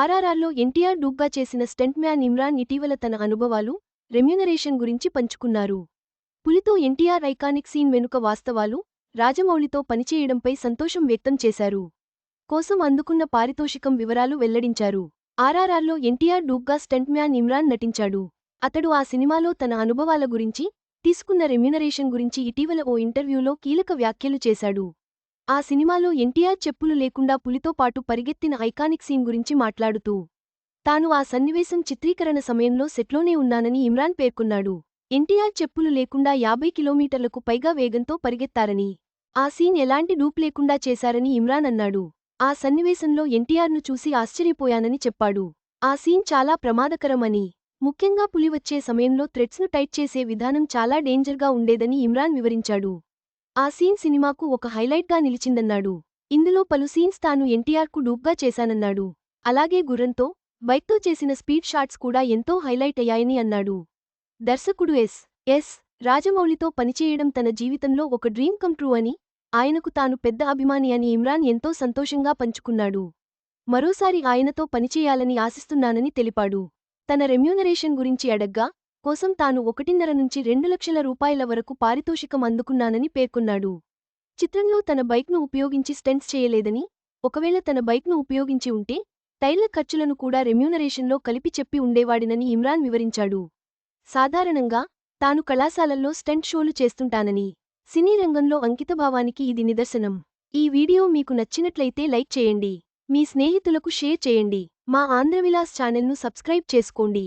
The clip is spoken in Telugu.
ఆర్ఆర్ఆర్లో ఎన్టీఆర్ డూబ్గా చేసిన స్టెంట్ మ్యాన్ ఇమ్రాన్ ఇటీవల తన అనుభవాలు రెమ్యూనరేషన్ గురించి పంచుకున్నారు. పులితో ఎన్టీఆర్ ఐకానిక్ సీన్ వెనుక వాస్తవాలు రాజమౌళితో పనిచేయడంపై సంతోషం వ్యక్తం చేశారు. కోసం అందుకున్న పారితోషికం వివరాలు వెల్లడించారు. ఆర్ఆర్ఆర్లో ఎన్టీఆర్ డూబ్గా స్టంట్ మ్యాన్ ఇమ్రాన్ నటించాడు. అతడు ఆ సినిమాలో తన అనుభవాల గురించి తీసుకున్న రెమ్యూనరేషన్ గురించి ఇటీవల ఓ ఇంటర్వ్యూలో కీలక వ్యాఖ్యలు చేశాడు. ఆ సినిమాలో ఎన్టీఆర్ చెప్పులు లేకుండా పులితో పాటు పరిగెత్తిన ఐకానిక్ సీన్ గురించి మాట్లాడుతూ తాను ఆ సన్నివేశం చిత్రీకరణ సమయంలో సెట్లోనే ఉన్నానని ఇమ్రాన్ పేర్కొన్నాడు. ఎన్టీఆర్ చెప్పులు లేకుండా యాభై కిలోమీటర్లకు పైగా వేగంతో పరిగెత్తారని ఆ సీన్ ఎలాంటి డూప్ లేకుండా చేశారని ఇమ్రాన్ అన్నాడు. ఆ సన్నివేశంలో ఎన్టీఆర్ను చూసి ఆశ్చర్యపోయానని చెప్పాడు. ఆ సీన్ చాలా ప్రమాదకరమని ముఖ్యంగా పులి వచ్చే సమయంలో థ్రెడ్స్ను టైట్ చేసే విధానం చాలా డేంజర్గా ఉండేదని ఇమ్రాన్ వివరించాడు. ఆ సీన్ సినిమాకు ఒక హైలైట్గా నిలిచిందన్నాడు. ఇందులో పలు సీన్స్ తాను ఎన్టీఆర్కు డూప్గా చేశానన్నాడు. అలాగే గుర్రంతో బైక్తో చేసిన స్పీడ్ షాట్స్ కూడా ఎంతో హైలైట్ అయ్యాయని అన్నాడు. దర్శకుడు ఎస్. ఎస్. రాజమౌళితో పనిచేయడం తన జీవితంలో ఒక డ్రీమ్ కమ్ ట్రూ అని ఆయనకు తాను పెద్ద అభిమాని అని ఇమ్రాన్ ఎంతో సంతోషంగా పంచుకున్నాడు. మరోసారి ఆయనతో పనిచేయాలని ఆశిస్తున్నానని తెలిపాడు. తన రెమ్యూనరేషన్ గురించి అడగ్గా కోసం తాను ఒకటిన్నర నుంచి రెండు లక్షల రూపాయల వరకు పారితోషికం అందుకున్నానని పేర్కొన్నాడు. చిత్రంలో తన బైక్ను ఉపయోగించి స్టెంట్స్ చేయలేదని ఒకవేళ తన బైక్ను ఉపయోగించి ఉంటే టైర్ల ఖర్చులను కూడా రెమ్యూనరేషన్లో కలిపి చెప్పి ఉండేవాడినని ఇమ్రాన్ వివరించాడు. సాధారణంగా తాను కళాశాలల్లో స్టెంట్ షోలు చేస్తుంటానని సినీ రంగంలో అంకితభావానికి ఇది నిదర్శనం. ఈ వీడియో మీకు నచ్చినట్లయితే లైక్ చేయండి. మీ స్నేహితులకు షేర్ చేయండి. మా ఆంధ్రవిలాస్ ఛానల్ను సబ్స్క్రైబ్ చేసుకోండి.